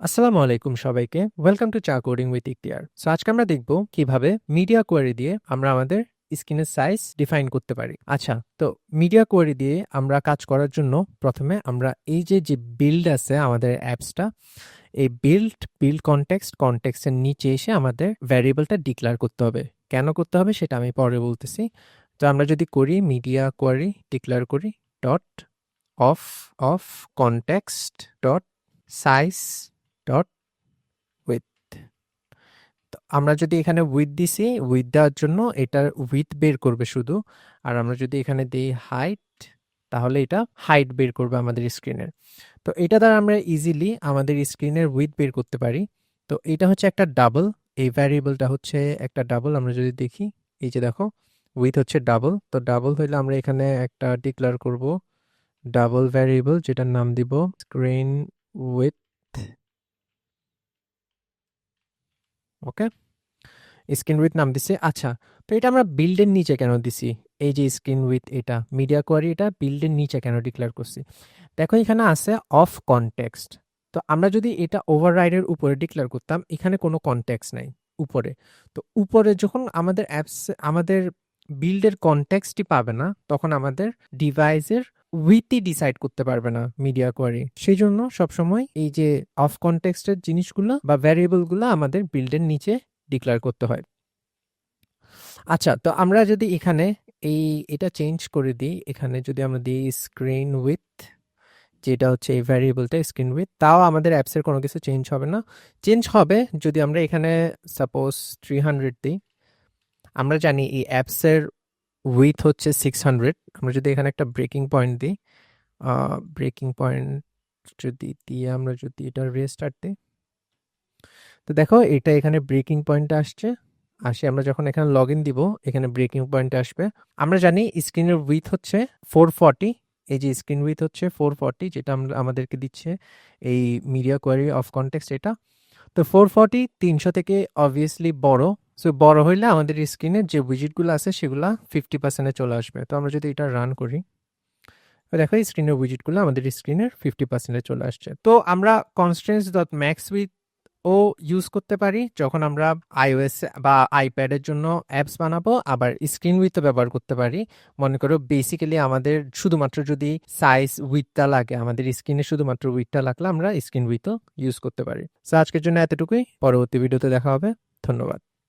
আসসালামু আলাইকুম সবাইকে। ওয়েলকাম টু চা কোডিং উইথ ইখতিয়ার সো আজকে আমরা দেখব কীভাবে মিডিয়া কোয়ারি দিয়ে আমরা আমাদের স্ক্রিনের সাইজ ডিফাইন করতে পারি। আচ্ছা তো মিডিয়া কোয়ারি দিয়ে আমরা কাজ করার জন্য প্রথমে আমরা এই যে যে বিল্ড আছে আমাদের অ্যাপসটা এই বিল্ড বিল্ড কনটেক্সট কনটেক্সটের নিচে এসে আমাদের ভ্যারিয়েবলটা ডিক্লেয়ার করতে হবে। কেন করতে হবে সেটা আমি পরে বলতেছি। তো আমরা যদি করি মিডিয়া কোয়ারি ডিক্লেয়ার করি dot of of context dot size dot width তো আমরা যদি এখানে উইথ দিছি উইথ দেওয়ার জন্য এটার উইথ বের করবে শুধু। আর আমরা যদি এখানে দিই হাইট তাহলে এটা হাইট বের করবে আমাদের স্ক্রিনের তো এটা দ্বারা আমরা ইজিলি আমাদের স্ক্রিনের উইথ বের করতে পারি। তো এটা হচ্ছে একটা ডাবল এই ভ্যারিয়েবলটা হচ্ছে একটা ডাবল আমরা যদি দেখি, এই যে দেখো উইথ হচ্ছে ডাবল তো ডাবল হইলে আমরা এখানে একটা ডিক্লেয়ার করব ডাবল ভ্যারিয়েবল যেটার নাম দিব screen width okay? Screen width নাম দিছে আচ্ছা তো এটা আমরা বিল্ডের নিচে কেন দিছি? এই যে স্ক্রিন উইথ এটা, মিডিয়া কোয়ারি এটা বিল্ডের নিচে কেন ডিক্লেয়ার করছি? দেখো এখানে আছে অফ কনটেক্সট, তো আমরা যদি এটা ওভাররাইডের উপরে ডিক্লেয়ার করতাম, এখানে কোনো কনটেক্সট নাই, উপরে। তো উপরে যখন আমাদের অ্যাপস, আমাদের বিল্ডের কনটেক্সটই পাবে না, তখন আমাদের ডিভাইসের উইথই ডিসাইড করতে পারবে না মিডিয়া কোয়ারি সেই জন্য সবসময় এই যে অফ কনটেক্সটের জিনিসগুলো বা ভ্যারিয়েবলগুলো আমাদের বিল্ডের নিচে ডিক্লেয়ার করতে হয়। আচ্ছা তো আমরা যদি এখানে এই, এটা চেঞ্জ করে দিই, এখানে যদি আমরা দিই স্ক্রিন উইথ যেটা হচ্ছে এই ভ্যারিয়েবলটা স্ক্রিন উইথ তাও আমাদের অ্যাপসের কোনো কিছু চেঞ্জ হবে না। চেঞ্জ হবে যদি আমরা এখানে সাপোজ থ্রি হান্ড্রেড দিই। আমরা জানি এই অ্যাপসের উইথ হচ্ছে সিক্স হান্ড্রেড আমরা যদি এখানে একটা ব্রেকিং পয়েন্ট দিই ব্রেকিং পয়েন্ট যদি দিয়ে আমরা যদি এটা রেস্টার্ট দিই, তো দেখো এটা এখানে ব্রেকিং পয়েন্টে আসছে। আসে আমরা যখন এখানে লগ ইন দিব, এখানে ব্রেকিং পয়েন্ট আসবে। আমরা জানি স্ক্রিনের উইথ হচ্ছে ফোর ফর্টি এই যে স্ক্রিন উইথ হচ্ছে ফোর ফর্টি যেটা আমরা, আমাদেরকে দিচ্ছে এই মিডিয়া কোয়ারি অফ কনটেক্সট এটা। তো ফোর ফর্টি তিনশো থেকে অবভিয়াসলি বড়। সো বড় হইলে আমাদের স্ক্রিনের যে উইজিটগুলো আছে, সেগুলো ফিফটি পার্সেন্টে চলে আসবে। তো আমরা যদি এটা রান করি, তো দেখো স্ক্রিনের উইজিটগুলো আমাদের স্ক্রিনের ফিফটি পার্সেন্টে চলে আসছে। তো আমরা কনস্টেন্স ডট ম্যাক্স উইথ ও ইউজ করতে পারি যখন আমরা আইওএস বা আইপ্যাডের জন্য অ্যাপস বানাবো, আবার স্ক্রিন উইথও ব্যবহার করতে পারি। মনে করো বেসিক্যালি আমাদের শুধুমাত্র যদি সাইজ উইথটা লাগে, আমাদের স্ক্রিনে শুধুমাত্র উইথটা লাগলে আমরা স্ক্রিন উইথও ইউজ করতে পারি। সো আজকের জন্য এতটুকুই। পরবর্তী ভিডিওতে দেখা হবে। ধন্যবাদ।